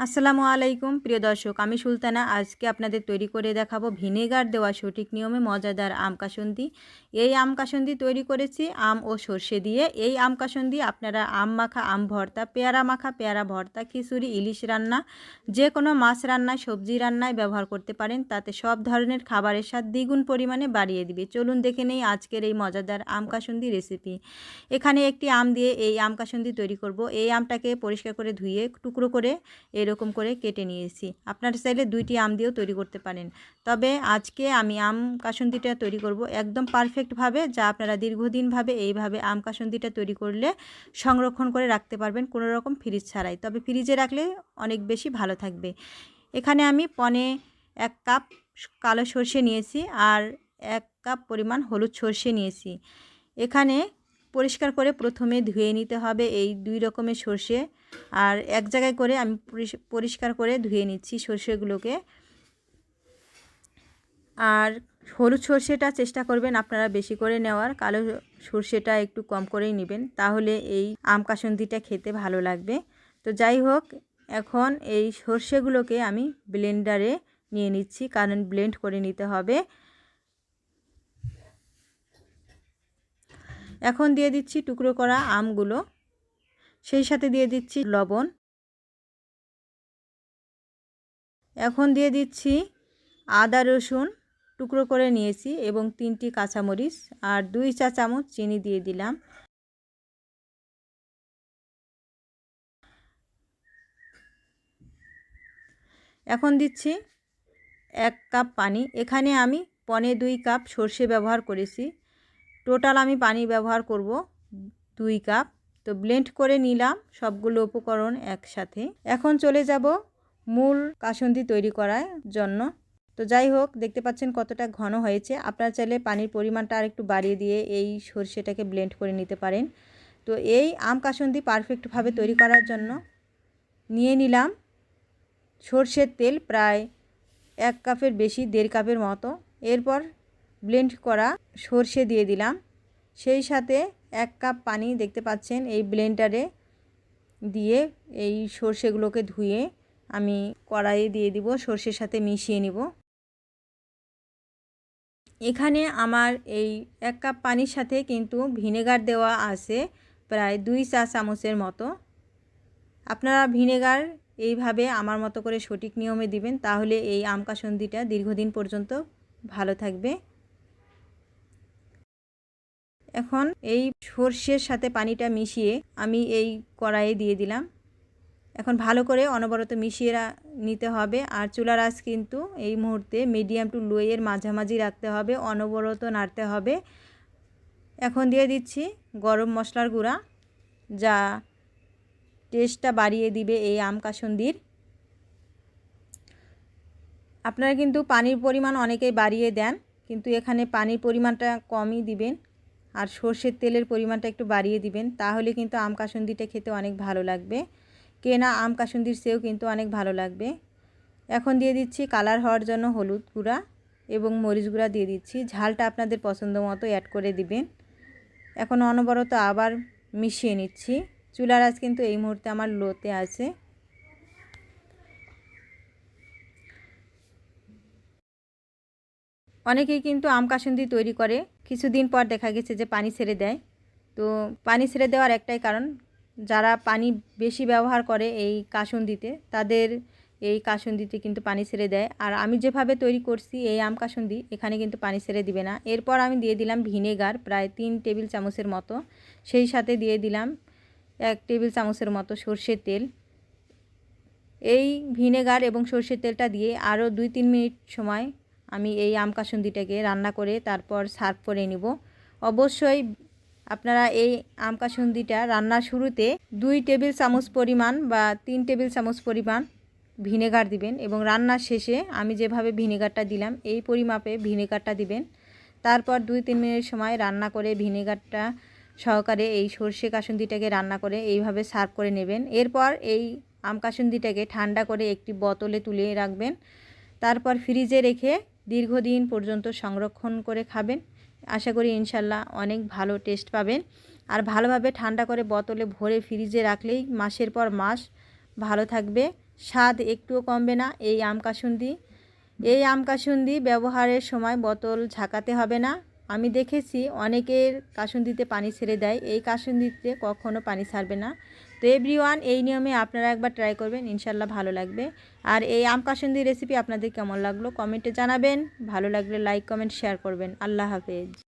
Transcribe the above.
আসসালামু আলাইকুম, প্রিয় দর্শক। আমি সুলতানা। আজকে আপনাদের তৈরি করে দেখাবো ভিনেগার দেওয়া সঠিক নিয়মে মজাদার আম কাসন্দি। এই আম কাসন্দি তৈরি করেছি আম ও সর্ষে দিয়ে। এই আম কাসন্দি আপনারা আম মাখা, আম ভর্তা, পেয়ারা মাখা, পেয়ারা ভর্তা, খিচুড়ি, ইলিশ রান্না যে কোনো মাছ রান্নায় সবজি রান্নায় ব্যবহার করতে পারেন। তাতে সব ধরনের খাবারের স্বাদ দ্বিগুণ পরিমাণে বাড়িয়ে দিবে। চলুন দেখে নেই আজকের এই মজাদার আম কাসন্দি রেসিপি। এখানে একটি আম দিয়ে এই আম কাসন্দি তৈরি করব। এই আমটাকে পরিষ্কার করে ধুয়ে টুকরো করে এরকম করে কেটে নিয়েছি। আপনারা চাইলে দুইটি আম দিয়েও তৈরি করতে পারেন। তবে আজকে আমি আম কাসন্দিটা তৈরি করব একদম পারফেক্টভাবে যা আপনারা দীর্ঘদিনভাবে এইভাবে আম কাসন্দিটা তৈরি করলে সংরক্ষণ করে রাখতে পারবেন কোনো রকম ফ্রিজ ছাড়াই। তবে ফ্রিজে রাখলে অনেক বেশি ভালো থাকবে। এখানে আমি পনে এক কাপ কালো সর্ষে নিয়েছি আর এক কাপ পরিমাণ হলুদ সর্ষে নিয়েছি। এখানে পরিষ্কার করে প্রথমে ধুয়ে নিতে হবে এই দুই রকমের সর্ষে। আর এক জায়গায় করে আমি পরিষ্কার করে ধুয়ে নিচ্ছি সর্ষেগুলোকে। আর হলুদ সর্ষেটা চেষ্টা করবেন আপনারা বেশি করে নেওয়ার, কালো সর্ষেটা একটু কম করেই নেবেন, তাহলে এই আম কাসন্দিটা খেতে ভালো লাগবে। তো যাই হোক, এখন এই সর্ষেগুলোকে আমি ব্লেন্ডারে নিয়ে নিচ্ছি, কারণ ব্লেন্ড করে নিতে হবে। এখন দিয়ে দিচ্ছি টুকরো করা আমগুলো। সেই সাথে দিয়ে দিচ্ছি লবণ। এখন দিয়ে দিচ্ছি আদা, রসুন টুকরো করে নিয়েছি এবং তিনটি কাঁচামরিচ আর দুই চা চামচ চিনি দিয়ে দিলাম। এখন দিচ্ছি এক কাপ পানি। এখানে আমি পনে দুই কাপ সর্ষে ব্যবহার করেছি। টোটাল আমি পানি ব্যবহার করব দুই কাপ। তো ব্লেন্ড করে নিলাম সবগুলো উপকরণ একসাথে। এখন চলে যাব মূল কাসন্দি তৈরি করার জন্য। তো যাই হোক, দেখতে পাচ্ছেন কতটা ঘন হয়েছে। আপনারা চাইলে পানির পরিমাণটা আর একটু বাড়িয়ে দিয়ে এই সর্ষেটাকে ব্লেন্ড করে নিতে পারেন। তো এই আম কাসন্দি পারফেক্টভাবে তৈরি করার জন্য নিয়ে নিলাম সর্ষের তেল প্রায় এক কাপের বেশি, দেড় কাপের মতো। এরপর ব্লেন্ড করা সর্ষে দিয়ে দিলাম। সেই সাথে এক কাপ পানি দেখতে পাচ্ছেন, এই ব্লেন্ডারে দিয়ে এই সর্ষেগুলোকে ধুয়ে আমি কড়াইয়ে দিয়ে দিব, সর্ষের সাথে মিশিয়ে নিব। এখানে আমার এই এক কাপ পানির সাথে কিন্তু ভিনেগার দেওয়া আছে, প্রায় দুই চা চামচের মতো। আপনারা ভিনেগার এইভাবে আমার মতো করে সঠিক নিয়মে দিবেন, তাহলে এই আম কাসন্দিটা দীর্ঘদিন পর্যন্ত ভালো থাকবে। এখন এই সর্ষের সাথে পানিটা মিশিয়ে আমি এই কড়াইয়ে দিয়ে দিলাম। এখন ভালো করে অনবরত মিশিয়ে নিতে হবে আর চুলার আঁচ কিন্তু এই মুহূর্তে মিডিয়াম টু লোয়ের মাঝামাঝি রাখতে হবে, অনবরত নাড়তে হবে। এখন দিয়ে দিচ্ছি গরম মশলার গুঁড়া, যা টেস্টটা বাড়িয়ে দিবে এই আম কাসন্দির। আপনারা কিন্তু পানির পরিমাণ অনেকেই বাড়িয়ে দেন, কিন্তু এখানে পানির পরিমাণটা কমই দিবেন। আর সর্ষের তেলের পরিমাণটা একটু বাড়িয়ে দিবেন, তাহলে কিন্তু আম কাসুন্দিটা খেতে অনেক ভালো লাগবে। কেনা আম কাসুন্দির সেও কিন্তু অনেক ভালো লাগবে। এখন দিয়ে দিচ্ছি কালার হওয়ার জন্য হলুদ গুঁড়া এবং মরিচ গুঁড়া দিয়ে দিচ্ছি। ঝালটা আপনাদের পছন্দ মতো অ্যাড করে দিবেন। এখন অনবরত আবার মিশিয়ে নিচ্ছি। চুলার আজ কিন্তু এই মুহূর্তে আমার লোতে আছে। অনেকেই কিন্তু আম কাসুন্দি তৈরি করে। কিছুদিন পর দেখা গেছে যে পানি ছেড়ে দেয়। তো পানি ছেড়ে দেওয়ার একটাই কারণ, যারা পানি বেশি ব্যবহার করে এই কাসুন্দিতে, তাদের এই কাসুন্দিতে কিন্তু পানি ছেড়ে দেয়। আর আমি যেভাবে তৈরি করছি এই আম কাসুন্দি, এখানে কিন্তু পানি ছেড়ে দিবে না। এরপর আমি দিয়ে দিলাম ভিনেগার, প্রায় তিন টেবিল চামচের মতো। সেই সাথে দিয়ে দিলাম এক টেবিল চামচের মতো সর্ষের তেল। এই ভিনেগার এবং সর্ষের তেলটা দিয়ে আরও দুই তিন মিনিট সময় আমি এই আম কাসুন্দিটাকে রান্না করে তারপর সার্ভ করে নিব। অবশ্যই আপনারা এই আম কাসুন্দিটা রান্নার শুরুতে দুই টেবিল চামচ পরিমাণ বা তিন টেবিল চামচ পরিমাণ ভিনেগার দিবেন এবং রান্নার শেষে আমি যেভাবে ভিনেগারটা দিলাম, এই পরিমাপে ভিনেগারটা দিবেন। তারপর দুই তিন মিনিট সময় রান্না করে ভিনেগারটা সহকারে এই সর্ষে কাসুন্দিটাকে রান্না করে এইভাবে সার্ভ করে নেবেন। এরপর এই আম কাসুন্দিটাকে ঠান্ডা করে একটি বোতলে তুলে রাখবেন। তারপর ফ্রিজে রেখে দীর্ঘদিন পর্যন্ত সংরক্ষণ করে খাবেন। আশা করি ইনশাল্লাহ অনেক ভালো টেস্ট পাবেন। আর ভালোভাবে ঠান্ডা করে বোতলে ভরে ফ্রিজে রাখলেই মাসের পর মাস ভালো থাকবে। স্বাদ একটুও কমবে না। এই আম কাসুন্দি, এই আম কাসুন্দি ব্যবহারের সময় বোতল ঝাঁকাতে হবে না। আমি দেখেছি অনেকের কাসুন্দিতে পানি ছেড়ে দেয়। এই কাসুন্দিতে কখনও পানি ছাড়বে না। তো এভরি ওয়ান এই নিয়মে আপনারা একবার ট্রাই করবেন ইনশাল্লাহ ভালো লাগবে। আর এই আম কাসুন্দি রেসিপি আপনাদের কেমন লাগল? কমেন্টে জানাবেন। ভালো লাগলে লাইক কমেন্ট শেয়ার করবেন। আল্লাহ হাফেজ।